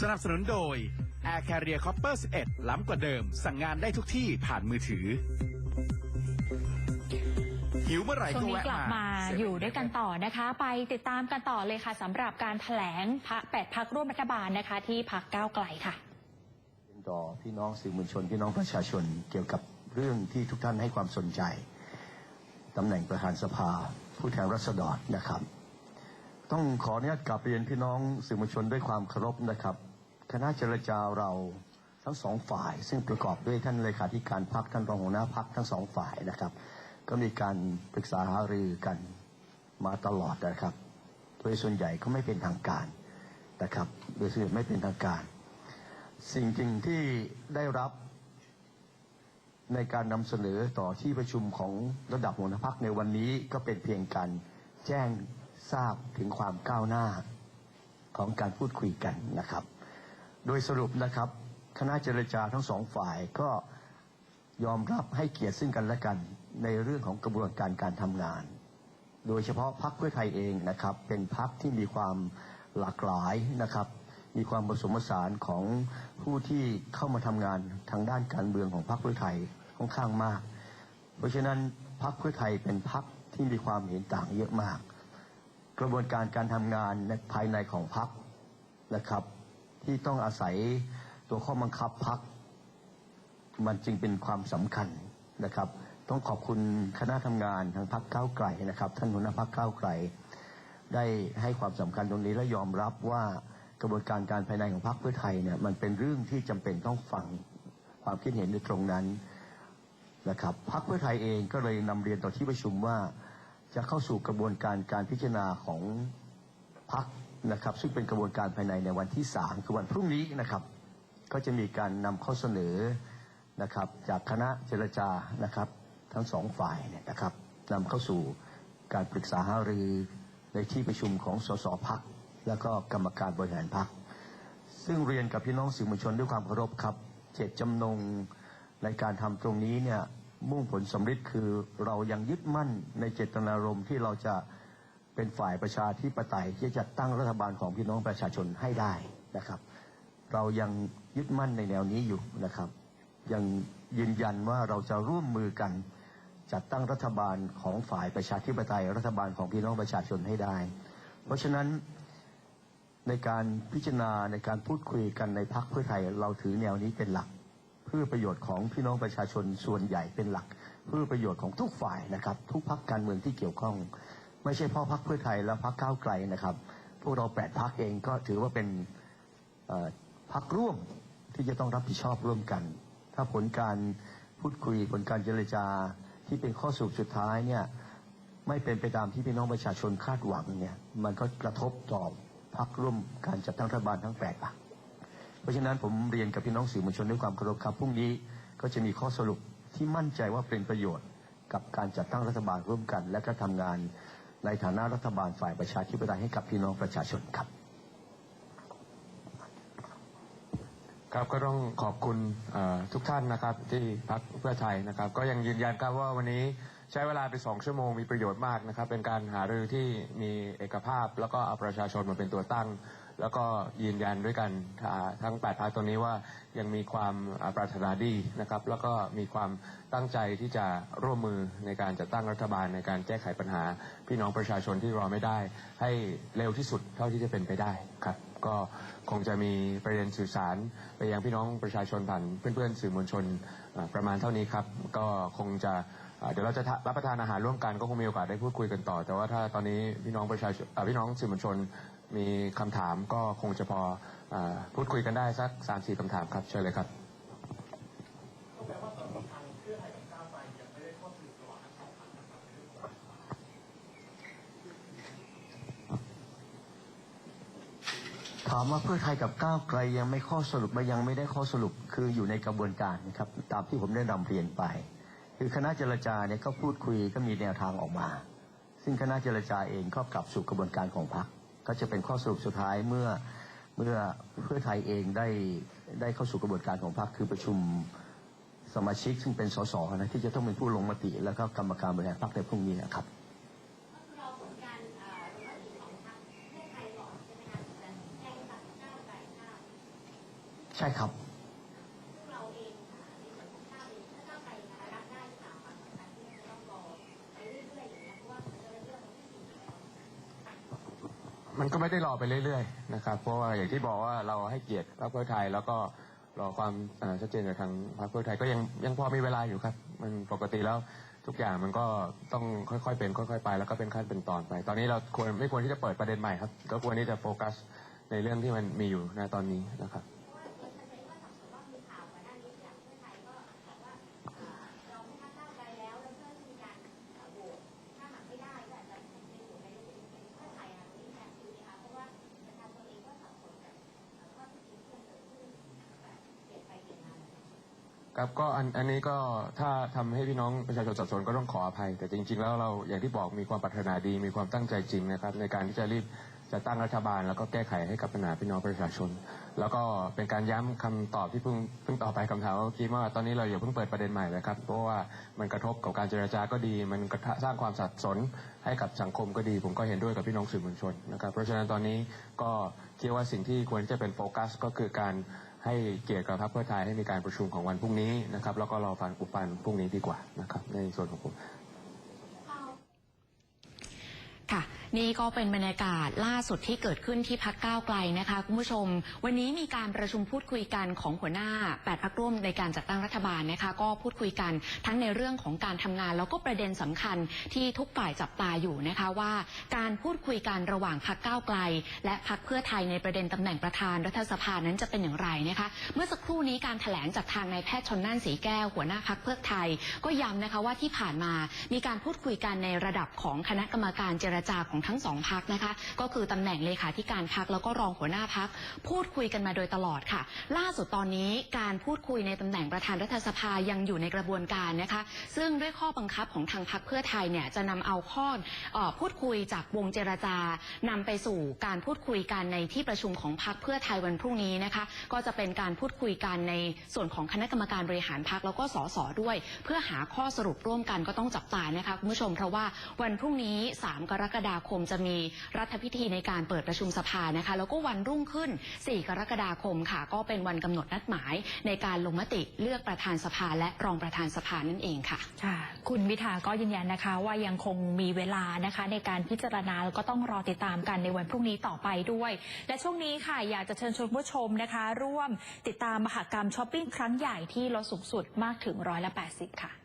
สนับสนุนโดย Air Carrier Copper 11 ล้ำกว่าเดิม สั่งงานได้ทุกที่ผ่านมือถือ หิวเมื่อไหร่ช่วงก็นี้แวะกลับมา มาอยู่ด้วยกันต่อนะคะ ไปติดตามกันต่อเลยค่ะสำหรับการแถลงพระแปดพักร่วมรัฐบาลนะคะ ที่พักก้าวไกลค่ะ ต่อพี่น้องสื่อมวลชนพี่น้องประชาชนเกี่ยวกับเรื่องที่ทุกท่านให้ความสนใจตำแหน่งประธานสภา ผู้แทนรัษฎรนะครับ ต้องขออนุญาตกลับเรียนพี่น้องสื่อมวลชนด้วยความเคารพนะครับ คณะเจรจาเราทั้งสองฝ่าย ซึ่งประกอบด้วยท่านเลขาธิการพักท่านรองหัวหน้าพักทั้งสองฝ่ายนะครับ ก็มีการปรึกษาหารือกันมาตลอดนะครับโดยส่วนใหญ่ก็ไม่เป็นทางการนะครับ โดยส่วนใหญ่ไม่เป็นทางการ สิ่งจริงที่ได้รับในการนำเสนอต่อที่ประชุมของระดับหัวหน้าพักในวันนี้ก็เป็นเพียงการแจ้ง ทราบถึงความก้าวหน้าของการพูดคุยกันนะครับ โดยสรุปนะครับ คณะเจรจาทั้งสองฝ่ายก็ยอมรับให้เกียรติซึ่งกันและกันในเรื่องของกระบวนการการทำงาน โดยเฉพาะพรรคเพื่อไทยเองนะครับ เป็นพรรคที่มีความหลากหลายนะครับ มีความผสมผสานของผู้ที่เข้ามาทำงานทางด้านการเมืองของพรรคเพื่อไทยค่อนข้างมาก เพราะฉะนั้นพรรคเพื่อไทยเป็นพรรคที่มีความเห็นต่างเยอะมาก กระบวนการการทำงานในภายในของพรรคนะครับ ที่ต้องอาศัยตัวข้อบังคับพรรคมันจึงเป็นความสำคัญนะครับ ต้องขอบคุณคณะทำงานทางพรรคก้าไกลนะครับ ท่านหัวหน้าพรรคก้าไกล ได้ให้ความสำคัญตรงนี้และยอมรับว่ากระบวนการการภายในของพรรคเพื่อไทยเนี่ยมันเป็นเรื่องที่จำเป็นต้องฟังความคิดเห็นในตรงนั้นนะครับพรรคเพื่อไทยเองก็เลยนำเรียนต่อที่ประชุมว่า จะเข้าสู่กระบวนการการพิจารณาของพรรคนะครับ ซึ่งเป็นกระบวนการภายในในวันที่สามคือวันพรุ่งนี้นะครับ ก็จะมีการนำข้อเสนอนะครับ จากคณะเจรจานะครับ ทั้งสองฝ่ายเนี่ยนะครับนำเข้าสู่การปรึกษาหารือในที่ประชุมของสสพักแล้วก็กรรมการบริหารพักซึ่งเรียนกับพี่น้องสื่อมวลชนด้วยความเคารพครับ เจตจำนงในการทำตรงนี้เนี่ย มุ่งผลสำเร็จคือเรายังยึดมั่นในเจตนารมณ์ที่เราจะเป็นฝ่ายประชาธิปไตยที่จะตั้งรัฐบาลของพี่น้องประชาชนให้ได้นะครับ เรายังยึดมั่นในแนวนี้อยู่นะครับ ยังยืนยันว่าเราจะร่วมมือกันจัดตั้งรัฐบาลของฝ่ายประชาธิปไตย รัฐบาลของพี่น้องประชาชนให้ได้ เพราะฉะนั้นในการพิจารณาในการพูดคุยกันในพักเพื่อไทยเราถือแนวนี้เป็นหลัก เพื่อประโยชน์ของพี่น้องประชาชนส่วนใหญ่เป็นหลัก เพื่อประโยชน์ของทุกฝ่ายนะครับ ทุกพักการเมืองที่เกี่ยวข้อง ไม่ใช่เพ่อพักเพื่อไทยแล้วพักก้าวไกลนะครับ พวกเราแปดพักเองก็ถือว่าเป็นพักร่วมที่จะต้องรับผิดชอบร่วมกัน ถ้าผลการพูดคุยผลการเจรจาที่เป็นข้อสรุปสุดท้ายเนี่ยไม่เป็นไปตามที่พี่น้องประชาชนคาดหวังเนี่ยมันก็กระทบต่อพักร่วมการจัดตั้งรัฐบาลทั้งแปดพรรค เพราะฉะนั้นผมเรียนกับพี่น้องสื่อมวลชนด้วยความเคารพครับพรุ่งนี้ก็จะมีข้อสรุปที่มั่นใจว่าเป็นประโยชน์กับการจัดตั้งรัฐบาลร่วมกัน และก็ทำงานในฐานะรัฐบาลฝ่ายประชาธิปไตยให้กับพี่น้องประชาชนครับ ครับก็ต้องขอบคุณทุกท่านนะครับที่พักเพื่อไทยนะครับ ก็ยังยืนยันครับว่าวันนี้ ใช้เวลาไปสองชั่วโมงมีประโยชน์มากนะครับ เป็นการหารือที่มีเอกภาพ แล้วก็เอาประชาชนมาเป็นตัวตั้ง แล้วก็ยืนยันด้วยกันทั้งแปดพักตรงนี้ว่ายังมีความปรารถนาดีนะครับ แล้วก็มีความตั้งใจที่จะร่วมมือในการจัดตั้งรัฐบาลในการแก้ไขปัญหา พี่น้องประชาชนที่รอไม่ได้ ให้เร็วที่สุดเท่าที่จะเป็นไปได้ครับ ก็คงจะมีประเด็นสื่อสารไปยังพี่น้องประชาชนผ่านเพื่อนๆสื่อมวลชนประมาณเท่านี้ครับ ก็คงจะ เดี๋ยวเราจะรับประทานอาหารร่วมกันก็คงมีโอกาสได้พูดคุยกันต่อ แต่ว่าถ้าตอนนี้พี่น้องประชาชนพี่น้องสื่อมวลชนมีคำถามก็คงจะพออพูดคุยกันได้สักสามสี่คำถามครับเชิญเลยครับถามว่าเพื่อไทยกับก้าวไกลยังไม่ข้อสรุปมายังไม่ได้ข้อสรุปคืออยู่ในกระบวนการนะครับตามที่ผมได้นำเรียนไป คือคณะเจรจาเนี่ยก็พูดคุยก็มีแนวทางออกมา ซึ่งคณะเจรจาเองก็กลับสู่กระบวนการของพรรคก็จะเป็นข้อสรุปสุดท้ายเมื่อเมื่อเพื่อไทยเองได้ได้เข้าสู่กระบวนการของพรรคคือประชุมสมาชิกซึ่งเป็นสสนะที่จะต้องเป็นผู้ลงมติ แล้วก็กรรมการบริหารพรรคในพรุ่งนี้นะครับรอผลก มันก็ไม่ได้รอไปเรื่อยๆนะครับ เพราะว่าอย่างที่บอกว่าเราให้เกียรติพรรคเพื่อไทย แล้วก็รอความชัดเจนจากทางพรรคเพื่อไทยก็ยังยังพอมีเวลาอยู่ครับ มันปกติแล้วทุกอย่างมันก็ต้องค่อยๆเป็นค่อยๆไป แล้วก็เป็นขั้นเป็นตอนไป ตอนนี้เราควรไม่ควรที่จะเปิดประเด็นใหม่ครับ ก็ควรที่จะโฟกัสในเรื่องที่มันมีอยู่ในตอนนี้นะครับ ครับก็อันอันนี้ก็ถ้าทำให้พี่น้องประชาชนสับสนก็ต้องขออภัย แต่จริง ๆ แล้วเราอย่างที่บอกมีความปรารถนาดี มีความตั้งใจจริงนะครับ ในการที่จะรีบจะตั้งรัฐบาล แล้วก็แก้ไขให้กับปัญหาพี่น้องประชาชน แล้วก็เป็นการย้ำคำตอบที่เพิ่งเพิ่งตอบไปคำถามเมื่อกี้ว่าตอนนี้เราอย่าเพิ่งเปิดประเด็นใหม่เลยครับเพราะว่ามันกระทบกับการเจรจาก็ดี มันกระสร้างความสับสนให้กับสังคมก็ดี ผมก็เห็นด้วยกับพี่น้องสื่อมวลชนนะครับเพราะฉะนั้นตอนนี้ก็คิดว่าสิ่งที่ควรจะเป็นโฟกัสก็คือการ ให้เกียรติกับพรรคเพื่อไทยให้มีการประชุมของวันพรุ่งนี้นะครับ แล้วก็รอฟังอุปันพรุ่งนี้ดีกว่านะครับ ในส่วนของผม ค่ะ นี่ก็เป็นบรรยากาศล่าสุดที่เกิดขึ้นที่พักก้าวไกลนะคะคุณผู้ชม วันนี้มีการประชุมพูดคุยกันของหัวหน้า8พักร่วมในการจัดตั้งรัฐบาลนะคะ ก็พูดคุยกันทั้งในเรื่องของการทำงาน แล้วก็ประเด็นสำคัญที่ทุกฝ่ายจับตาอยู่นะคะว่าการพูดคุยกันระหว่างพักก้าวไกล และพักเพื่อไทยในประเด็นตำแหน่งประธานรัฐสภานั้นจะเป็นอย่างไรนะคะ เมื่อสักครู่นี้การแถลงจากทางนายแพทย์ชนน่านสีแก้วหัวหน้าพักเพื่อไทย ก็ย้ำนะคะว่าที่ผ่านมามีการพูดคุยกันในระดับของคณะกรรมการเจรจาของทั้งสองพักนะคะ ก็คือตำแหน่งเลขาธิการพักแล้วก็รองหัวหน้าพักพูดคุยกันมาโดยตลอดค่ะ ล่าสุดตอนนี้การพูดคุยในตำแหน่งประธานรัฐสภายังอยู่ในกระบวนการนะคะ ซึ่งด้วยข้อบังคับของทางพักเพื่อไทยเนี่ยจะนำเอาข้อเอ่อพูดคุยจากวงเจรจานำไปสู่การพูดคุยกันในที่ประชุมของพักเพื่อไทยวันพรุ่งนี้นะคะ ก็จะเป็นการพูดคุยกันในส่วนของคณะกรรมการบริหารพักแล้วก็สสด้วย เพื่อหาข้อสรุปร่วมกันก็ต้องจับตานะคะคุณผู้ชมเพราะว่าวันพรุ่งนี้ 3 กรกฎาคมจะมีรัฐพิธีในการเปิดประชุมสภานะคะ แล้วก็วันรุ่งขึ้น 4 กรกฎาคมค่ะ ก็เป็นวันกำหนดนัดหมายในการลงมติเลือกประธานสภาและรองประธานสภานั่นเองค่ะค่ะ คุณวิทาก็ยืนยันนะคะ ว่ายังคงมีเวลานะคะ ในการพิจารณาแล้วก็ต้องรอติดตามกันในวันพรุ่งนี้ต่อไปด้วย และช่วงนี้ค่ะ อยากจะเชิญชวนผู้ชมนะคะ ร่วมติดตามมหกรรมช้อปปิ้งครั้งใหญ่ที่ลดสูงสุดมากถึงร้อยละ80 ค่ะ